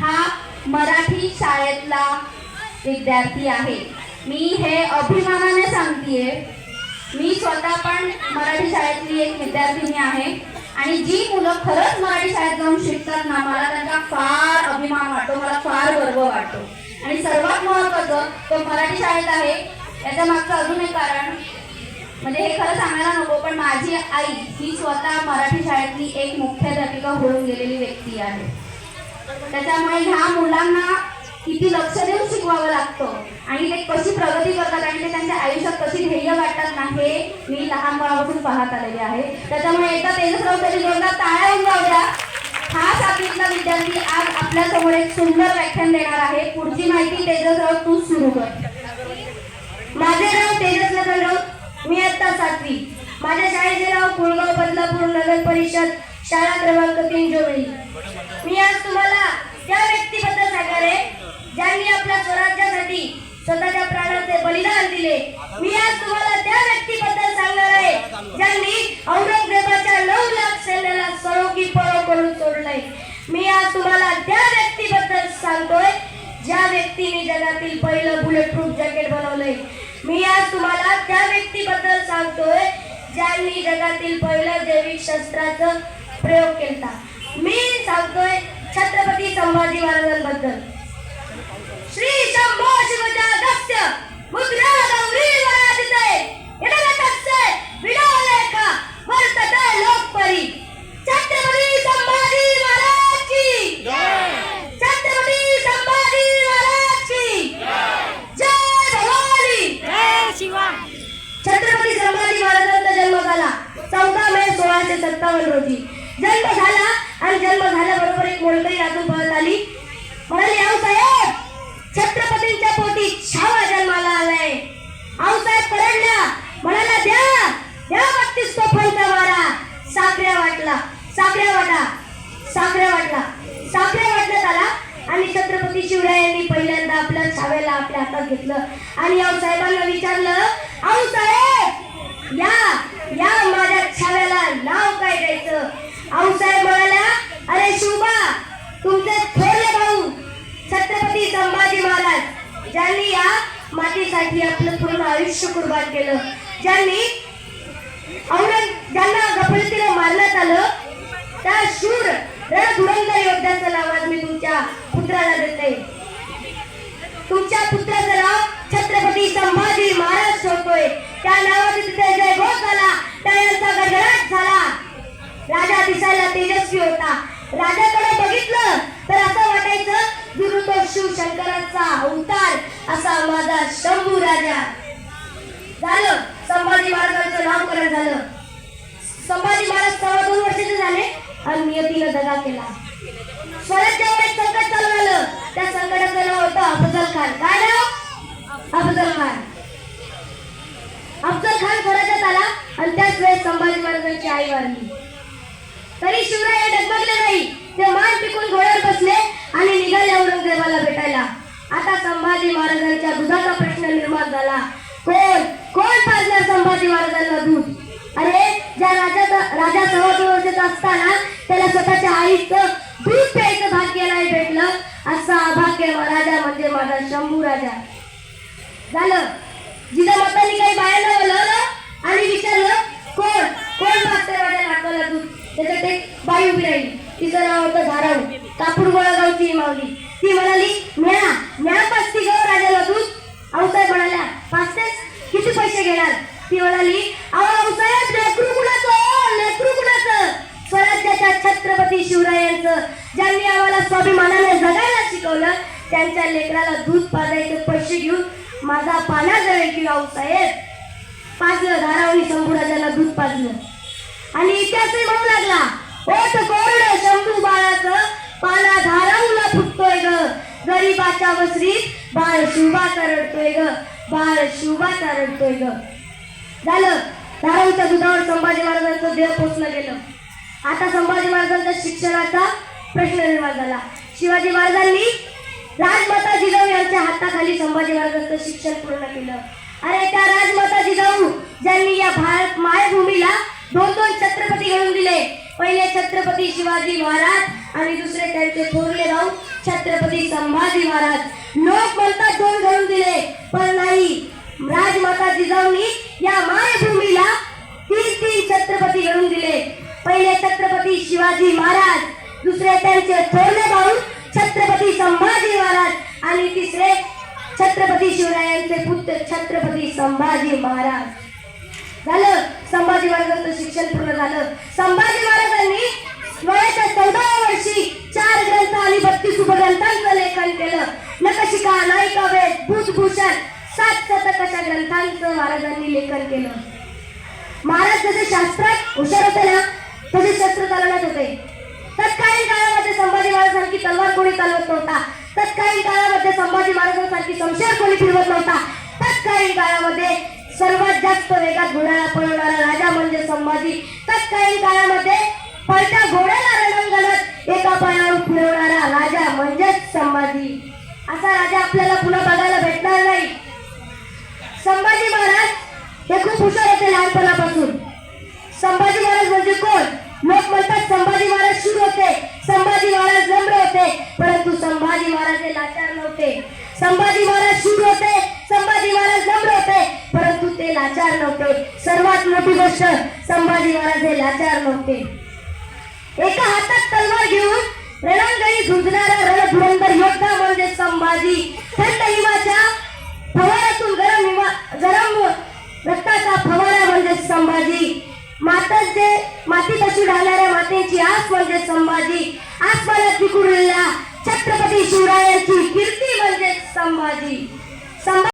हा मराठी शाळेतला विद्यार्थी आहे. मी हे अभिमानाने सांगतेय मी स्वतः पण मराठी शाळेतली एक विद्यार्थिनी आहे आणि जी मुलं खरंच मराठी शाळेत जाऊन शिकतात ना मला त्यांचा फार अभिमान वाटतो मला फार गर्व वाटतो. आणि सर्वात महत्वाचं तो मराठी शाळेत आहे याच्या मागचं अजून एक कारण म्हणजे हे खरं सांगायला नको पण माझी आई ही स्वतः मराठी शाळेतली एक मुख्याध्यापिका होऊन गेलेली व्यक्ती आहे. त्याच्यामुळे ह्या मुलांना किती लक्ष देऊन शिकवावं लागतं. आणि ते कशी प्रगती करतात आणि ते त्यांच्या आयुष्यात कशी ध्येय वाटतात ना हे मी लहानपणापासून पाहत आलेले आहे. त्याच्यामुळे एकदा तेजसराव तरी जोरदार टाळ्या होऊन जाऊया हा सातवीतला विद्यार्थी आज आपल्यासमोर एक सुंदर व्याख्यान देणार आहे. पुढची माहिती तेजसराव तू सुरू कर. माझे नाव तेजस राऊत मी आता सातवी. माझ्या शाळेचे नाव कुळगाव बदलापूर नगर परिषद शाळा क्रमांक तीन जोडली मी आज तुम्हाला त्या व्यक्तीबद्दल सांगणार आहे ज्यांनी आपल्या स्वराज्यासाठी स्वतःच्या प्राणाचे बलिदान दिले मी आज तुम्हाला त्या व्यक्तीबद्दल सांगणार आहे ज्यांनी औरंगजेबाच्या नऊ लाख सैन्याला सळो की पळो करून सोडलंय. मी आज तुम्हाला त्या व्यक्तीबद्दल सांगतोय ज्या व्यक्तीने जगातील पहिलं बुलेट प्रूफ जॅकेट बनवलंय. मी आज तुम्हाला त्या व्यक्तीबद्दल सांगतोय ज्यांनी जगातील पहिलं जैविक शस्त्राचं प्रयोग केला मी सांगतोय छत्रपती संभाजी महाराजांबद्दल. श्री शंभो शिवजागस्य मुद्रा गौरी वराजिते. इडलतस्य विडोलेख वर्तते लोकपरी. छत्रपती संभाजी महाराज की छत्रपती संभाजी महाराज की जय भवानी. जय शिवा छत्रपती संभाजी महाराजांचा जन्म झाला चौदा मे सोळाशे सत्तावन्न रोजी जन्म झाला आणि जन्म झाल्याबरोबर एक पळत आली. म्हणाली आऊसाहेब छत्रपतींच्या पोटी छावा जन्माला आलाय. आऊसाहेब परडल्या म्हणाला द्या द्या बत्तीस तोफांचा वारा. साखऱ्या वाटला साखऱ्या वाटा साखऱ्या वाटला साखऱ्या वाटण्यात आला. आणि छत्रपती शिवरायांनी पहिल्यांदा आपल्या छाव्याला आपल्या हातात घेतलं. आणि आऊसाहेबांना विचारलं आऊसाहेब या या माझ्या छाव्याला नाव काय द्यायचं? आऊसाहेब साहेब अरे शिवबा तुमचे थोरले भाऊ छत्रपती संभाजी महाराज ज्यांनी या मातीसाठी आपलं पूर्ण आयुष्य कुर्बान केलं. ज्यांनी औरंग ज्यांना गफलतीनं मारण्यात आलं त्या शूर रणधुरंदर योद्ध्याचं नाव आज मी तुमच्या पुत्राला देते. तुमच्या पुत्राचं नाव छत्रपती संभाजी महाराज ठेवतोय. त्या नावाने तिथे जय घोष झाला. त्या यांचा गडगडाट झाला. राजा दिसायला तेजस्वी होता. राजा बघितलं तर असं वाटायचं गुरु तो शिवशंकराचा अवतार असा माझा शंभू राजा. झालं. संभाजी महाराजांचं नामकरण झालं. संभाजी महाराज सव्वा दोन वर्षाचे झाले आणि नियतीनं दगा केला. स्वराज्यावर एक संकट चालू झालं त्या संकटाचं नाव होतं अफजल खान. काय नाव? अफजल खान. अफजल खान स्वराज्यात आला आणि त्याच वेळेस संभाजी महाराजांची आई वारली. तरी शिवराय डगमगले नाही. ते मान टिकून घोड्यावर बसले आणि निघाले औरंगजेबाला भेटायला. आता संभाजी महाराजांच्या दुधाचा प्रश्न निर्माण झाला. कोण? कोण पाजणार संभाजी महाराजांना दूध? अरे ज्या राजाचा राजा सव्वा दोन वर्षाचा असताना त्याला स्वतःच्या आईचं दूध प्यायचं भाग्य नाही भेटलं असा अभाग्य राजा म्हणजे माझा शंभू राजा. झालं? जिजामातांनी काही बायांना बोलवलं आणि विचारलं कोण? कोण मागते माझ्या नाकाला दूध? त्याच्यात एक बाई उभी राहिली. तिचं नाव होतं धाराऊ कापूर गोळागावची ही माऊली. ती म्हणाली म्या म्या पाचती ग राजाला दूध आऊसाहेब म्हणाल्या पाचतेच किती पैसे घेणार? ती म्हणाली अहो आऊसाहेब लेकरू कुणाचं? लेकरू कुणाचं? स्वराज्याच्या छत्रपती शिवरायांचं ज्यांनी आम्हाला स्वाभिमानाने जगायला शिकवलं त्यांच्या लेकराला दूध पाजायचे पैसे घेऊन माझा पाना जळेल की आऊसाहेब पाजलं धारावणी शंभूराजांना दूध पाजलं. आणि इतिहासही म्हणू लागला ओठ कोरड शंभू बा गरीबाच्या वसरीत बाळ शिवबाचा तरडतोय ग. बाळ शिवबाचा तरडतोय ग. झालं. धारावीच्या दुधावर संभाजी महाराजांचं देह पोचलं गेलं. आता संभाजी महाराजांच्या शिक्षणाचा प्रश्न निर्माण झाला. शिवाजी महाराजांनी राजमाता जिजाऊ यांच्या हाताखाली संभाजी महाराजांचं शिक्षण पूर्ण केलं. अरे त्या राजमाता जिजाऊ ज्यांनी या भारत मायभूमीला दोन दोन छत्रपती घडून दिले. पहिले छत्रपती शिवाजी महाराज आणि दुसरे त्यांचे थोरले भाऊ छत्रपती संभाजी महाराज. लोक म्हणतात दोन घालून दिले. पण नाही. राजमाता जिजाऊंनी या मायभूमीला तीन तीन छत्रपती घडून दिले. पहिले छत्रपती शिवाजी महाराज दुसरे त्यांचे थोरले भाऊ छत्रपती संभाजी महाराज आणि तिसरे छत्रपती शिवरायांचे पुत्र छत्रपती संभाजी महाराज. झालं. संभाजी महाराजांचं शिक्षण पूर्ण झालं. संभाजी महाराजांनी वयाच्या चौदाव्या वर्षी चार ग्रंथ आणि बत्तीस उपग्रंथांचं लेखन केलं. नकशिका नायिका वेद भूतभूषण सात शतक अशा ग्रंथांचं महाराजांनी लेखन केलं. महाराज जसे शास्त्रात हुशार होते ना तसे शस्त्र चालवण्यात होते. तत्कालीन काळामध्ये संभाजी महाराजांसारखी तलवार कोणी चालवत नव्हता. तत्कालीन काळामध्ये संभाजी महाराजांसारखी संशय कोणी फिरवत नव्हता. तत्कालीन काळामध्ये सर्वात जास्त वेगात घोड्याला पळवणारा राजा म्हणजे संभाजी. तत्कालीन काळामध्ये पळत्या घोड्याला रणंगणात मिळवणारा राजा म्हणजेच संभाजी. असा राजा आपल्याला पुन्हा बघायला भेटणार नाही. संभाजी महाराज हे खूप हुशार होते लहानपणापासून. संभाजी महाराज म्हणजे कोण? लोक म्हणतात संभाजी महाराज शूर होते. संभाजी महाराज नम्र होते. परंतु संभाजी महाराज हे लाचार नव्हते. संभाजी महाराज शूर होते. संभाजी महाराज नम्र होते. परंतु ते लाचार नव्हते. सर्वात मोठी गोष्ट संभाजी महाराज हे लाचार नव्हते. एका हातात तलवार घेऊन रणांगणी झुंजणारा रणधुरंदर योद्धा म्हणजे संभाजी. थंड हिमाच्या फवारातून गरम हिमा गरम रक्ताचा फवारा म्हणजे संभाजी. मातांचे माती अशी राहणाऱ्या मातेची आस म्हणजे संभाजी. आसमानात विखुरलेल्या छत्रपती शिवरायांची कीर्ती म्हणजे संभाजी. संभाजी